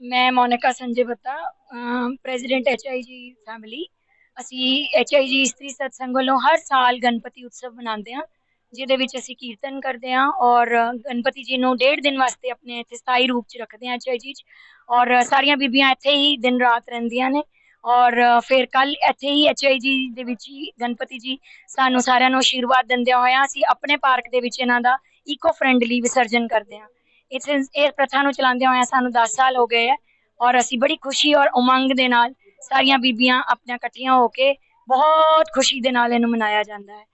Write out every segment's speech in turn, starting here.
ਮੈਂ Monika Sanjay Batta president HIG family ਅਸੀਂ HIG ਇਸਤਰੀ ਸਤਸੰਗ ਵੱਲੋਂ ਹਰ ਸਾਲ ਗਣਪਤੀ ਉਤਸਵ ਮਨਾਉਂਦੇ ਹਾਂ, ਜਿਹਦੇ ਵਿੱਚ ਅਸੀਂ ਕੀਰਤਨ ਕਰਦੇ ਹਾਂ ਔਰ ਗਣਪਤੀ ਜੀ ਨੂੰ ਡੇਢ ਦਿਨ ਵਾਸਤੇ ਆਪਣੇ ਇੱਥੇ ਸਥਾਈ ਰੂਪ 'ਚ ਰੱਖਦੇ ਹਾਂ ਐਚਆਈਜੀ 'ਚ। ਔਰ ਸਾਰੀਆਂ ਬੀਬੀਆਂ ਇੱਥੇ ਹੀ ਦਿਨ ਰਾਤ ਰਹਿੰਦੀਆਂ ਨੇ। ਔਰ ਫਿਰ ਕੱਲ ਇੱਥੇ ਹੀ ਐਚਆਈਜੀ ਦੇ ਵਿੱਚ ਹੀ ਗਣਪਤੀ ਜੀ ਸਾਨੂੰ ਸਾਰਿਆਂ ਨੂੰ ਆਸ਼ੀਰਵਾਦ ਦਿੰਦਿਆਂ ਹੋਇਆਂ ਅਸੀਂ ਆਪਣੇ ਪਾਰਕ ਦੇ ਵਿੱਚ ਇਹਨਾਂ ਦਾ ਇਕੋ ਫ੍ਰੈਂਡਲੀ ਵਿਸਰਜਨ ਕਰਦੇ ਹਾਂ। ਇਸ ਇਹ ਪ੍ਰਥਾ ਨੂੰ ਚਲਾਉਂਦੇ ਹੋਇਆ ਸਾਨੂੰ 10 ਸਾਲ ਹੋ ਗਏ ਹੈ ਔਰ ਅਸੀਂ ਬੜੀ ਖੁਸ਼ੀ ਔਰ ਉਮੰਗ ਦੇ ਨਾਲ ਸਾਰੀਆਂ ਬੀਬੀਆਂ ਆਪਣੀਆਂ ਇਕੱਠੀਆਂ ਹੋ ਕੇ ਬਹੁਤ ਖੁਸ਼ੀ ਦੇ ਨਾਲ ਇਹਨੂੰ ਮਨਾਇਆ ਜਾਂਦਾ ਹੈ।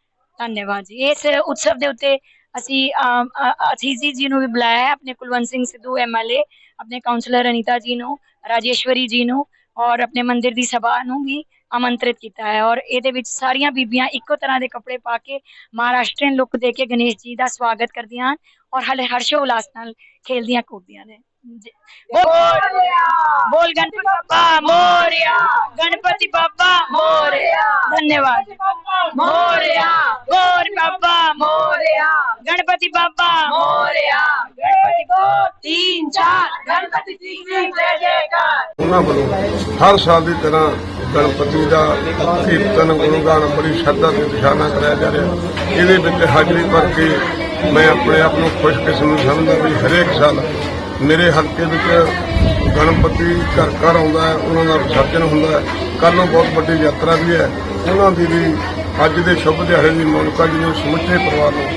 ਧੰਨਵਾਦ ਜੀ। ਇਸ ਉਤਸਵ ਦੇ ਉੱਤੇ ਅਸੀਂ ਅਮ, ਅਥੀਜੀ ਜੀ ਨੂੰ ਵੀ ਬੁਲਾਇਆ ਹੈ ਆਪਣੇ ਕੁਲਵੰਤ ਸਿੰਘ ਸਿੱਧੂ ਐਮਐਲਏ ਆਪਣੇ ਕਾਉਂਸਲਰ ਅਨੀਤਾ ਜੀ ਨੂੰ ਰਾਜੇਸ਼ਵਰੀ ਜੀ ਨੂੰ ਔਰ ਆਪਣੇ ਮੰਦਿਰ ਦੀ ਸਭਾ ਨੂੰ ਵੀ ਆਮੰਤਰਿਤ ਕੀਤਾ ਹੈ ਔਰ ਇਹਦੇ ਵਿੱਚ ਸਾਰੀਆਂ ਬੀਬੀਆਂ ਇੱਕੋ ਤਰ੍ਹਾਂ ਦੇ ਕੱਪੜੇ ਪਾ ਕੇ ਮਹਾਰਾਸ਼ਟਰੀਅਨ ਲੁੱਕ ਦੇ ਕੇ ਗਣੇਸ਼ ਜੀ ਦਾ ਸਵਾਗਤ ਕਰਦੀਆਂ ਹਨ ਔਰ ਹਲੇ ਹਰਸ਼ੋ ਉਲਾਸ ਨਾਲ ਖੇਲਦੀਆਂ ਕੂਦਦੀਆਂ ਨੇ ਜ- ਬੋਲ ਬੋਲ ਗਣਪਤੀ ਬਾਬਾ ਮੋਰਿਆ ਗਣਪਤੀ ਬਾਬਾ ਮੋਰਿਆ ਧੰਨਵਾਦ ਮੋਰਿਆ ਗੋਰ ਬਾਬਾ ਮੋਰਿਆ ਗਣਪਤੀ ਬਾਬਾ ਮੋਰਿਆ ਗਣਪਤੀ ਦੋ तीन चार गणपति जी की जय जयकार ਉਹਨਾਂ ਵੱਲੋਂ ਹਰ ਸਾਲ ਦੀ ਤਰ੍ਹਾਂ ਗਣਪਤੀ ਦਾ ਕੀਰਤਨ ਗੁਣਗਾਨ ਬੜੀ ਸ਼ਰਧਾ ਤੇ ਨਿਸ਼ਾਨਾ ਕਰਾਇਆ ਜਾ ਰਿਹਾ। ਇਹਦੇ ਵਿੱਚ ਹਾਜ਼ਰੀ ਭਰ ਕੇ ਮੈਂ ਆਪਣੇ ਆਪ ਨੂੰ ਖੁਸ਼ਕਿਸਮਤ ਸਮਝਦਾ ਵੀ ਹਰੇਕ ਸਾਲ ਮੇਰੇ ਹਲਕੇ ਵਿੱਚ ਗਣਪਤੀ ਘਰ ਘਰ ਆਉਂਦਾ ਹੈ, ਉਹਨਾਂ ਦਾ ਵਿਸਰਜਨ ਹੁੰਦਾ ਹੈ। ਕੱਲ੍ਹ ਨੂੰ ਬਹੁਤ ਵੱਡੀ ਯਾਤਰਾ ਵੀ ਹੈ। ਉਹਨਾਂ ਦੀ ਵੀ ਅੱਜ ਦੇ ਸ਼ੁਭ ਦਿਹਾੜੇ ਦੀ ਮੌਨਿਕਾ ਜੀ ਨੂੰ ਸਮੁੱਚੇ ਪਰਿਵਾਰ ਨੂੰ,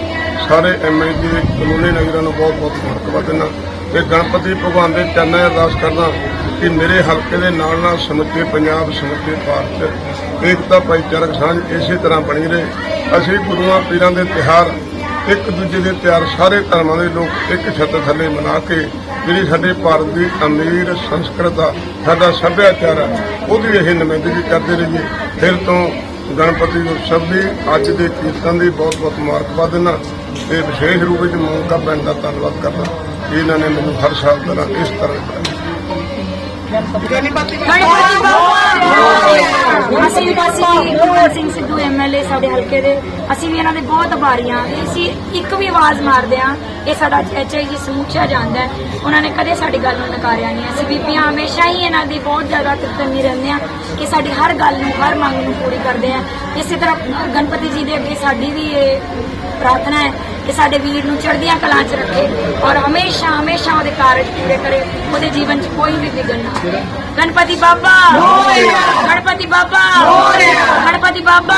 ਸਾਰੇ ਐਮਐਲਏ ਕਾਨੂੰਨੀ ਨਗਰਾਂ ਨੂੰ ਬਹੁਤ ਬਹੁਤ ਮੁਬਾਰਕਬਾਦ ਦਿੰਦਾ। ਤੇ ਗਣਪਤੀ ਭਗਵਾਨ ਦੇ ਚਰਨਾਂ ਅਰਦਾਸ ਕਰਦਾ ਕਿ ਮੇਰੇ ਹਲਕੇ ਦੇ ਨਾਲ ਨਾਲ ਸਮੁੱਚੇ ਪੰਜਾਬ, ਸਮੁੱਚੇ ਭਾਰਤ, ਏਕਤਾ, ਭਾਈਚਾਰਕ ਸਾਂਝ ਇਸੇ ਤਰ੍ਹਾਂ ਬਣੀ ਰਹੇ। ਅਸੀਂ ਗੁਰੂਆਂ, ਪੀਰਾਂ ਦੇ ਤਿਹਾਰ ਇੱਕ ਦੂਜੇ ਦੇ ਤਿਉਹਾਰ, ਸਾਰੇ ਧਰਮਾਂ ਦੇ ਲੋਕ ਇੱਕ ਛੱਤ ਥੱਲੇ ਮਨਾ ਕੇ ਜਿਹੜੀ ਸਾਡੇ ਭਾਰਤ ਦੀ ਅਮੀਰ ਸੰਸਕ੍ਰਿਤ ਆ, ਸਾਡਾ ਸੱਭਿਆਚਾਰ ਆ, ਉਹਦੀ ਇਹ ਨੁਮਾਇੰਦਗੀ ਕਰਦੇ ਰਹੀਏ। ਫਿਰ ਤੋਂ ਗਣਪਤੀ ਉਤਸਵ ਦੀ ਅੱਜ ਦੇ ਕੀਰਤਨ ਦੀ ਬਹੁਤ ਬਹੁਤ ਮੁਬਾਰਕਬਾਦ ਦਿੰਦਾ। ਤੇ ਵਿਸ਼ੇਸ਼ ਰੂਪ ਵਿੱਚ ਮੌਨਕਾ ਪਿੰਡ ਦਾ ਧੰਨਵਾਦ ਕਰਦਾ। ਇਹਨਾਂ ਨੇ ਮੈਨੂੰ ਹਰ ਸਾਲ ਤਰ੍ਹਾਂ ਇਸ ਤਰ੍ਹਾਂ Ganipati ba? Ganipati ba? Kasi kasi, kasi, kasi, kasi, kasi, kasi, kasi, kasi, kasi, kasi, kasi, kasi, MLA ਸਾਡੇ ਹਲਕੇ ਦੇ ਅਸੀਂ ਵੀ ਇਹਨਾਂ ਦੇ ਬਹੁਤ ਆਭਾਰੀ ਹਾਂ ਤੇ ਅਸੀਂ ਇੱਕ ਵੀ ਆਵਾਜ਼ ਮਾਰਦੇ ਹਾਂ ਇਹ ਸਾਡਾ ਐਚਆਈਜੀ ਸਮੁੱਚਾ ਜਾਂਦਾ ਹੈ। ਉਹਨਾਂ ਨੇ ਕਦੇ ਸਾਡੀ ਗੱਲ ਨੂੰ ਨਕਾਰਿਆ ਨਹੀਂ ਅਸੀਂ ਬੀਬੀਆਂ ਹਮੇਸ਼ਾ ਹੀ ਇਹਨਾਂ ਦੀ ਬਹੁਤ ਜ਼ਿਆਦਾ ਕਿਰਤਨੀ ਰਹਿੰਦੇ ਹਾਂ ਕਿ ਸਾਡੀ ਹਰ ਗੱਲ ਨੂੰ ਹਰ ਮੰਗ ਨੂੰ ਪੂਰੀ ਕਰਦੇ ਹਾਂ। ਇਸੇ ਤਰ੍ਹਾਂ ਗਣਪਤੀ ਜੀ ਦੇ ਅੱਗੇ ਸਾਡੀ ਵੀ ਇਹ ਪ੍ਰਾਰਥਨਾ ਹੈ ਕਿ ਸਾਡੇ ਵੀਰ ਨੂੰ ਚੜ੍ਹਦੀਆਂ ਕਲਾਂ 'ਚ ਰੱਖੇ ਔਰ ਹਮੇਸ਼ਾ ਹਮੇਸ਼ਾ ਉਹਦੇ ਕਾਰਜ ਪੂਰੇ ਕਰੇ ਉਹਦੇ ਜੀਵਨ 'ਚ ਕੋਈ ਵੀ ਵਿਘਨ ਨਾ ਗਣਪਤੀ ਬਾਬਾ! ਗਣਪਤੀ ਬਾਬਾ! ਗਣਪਤੀ ਬਾਬਾ!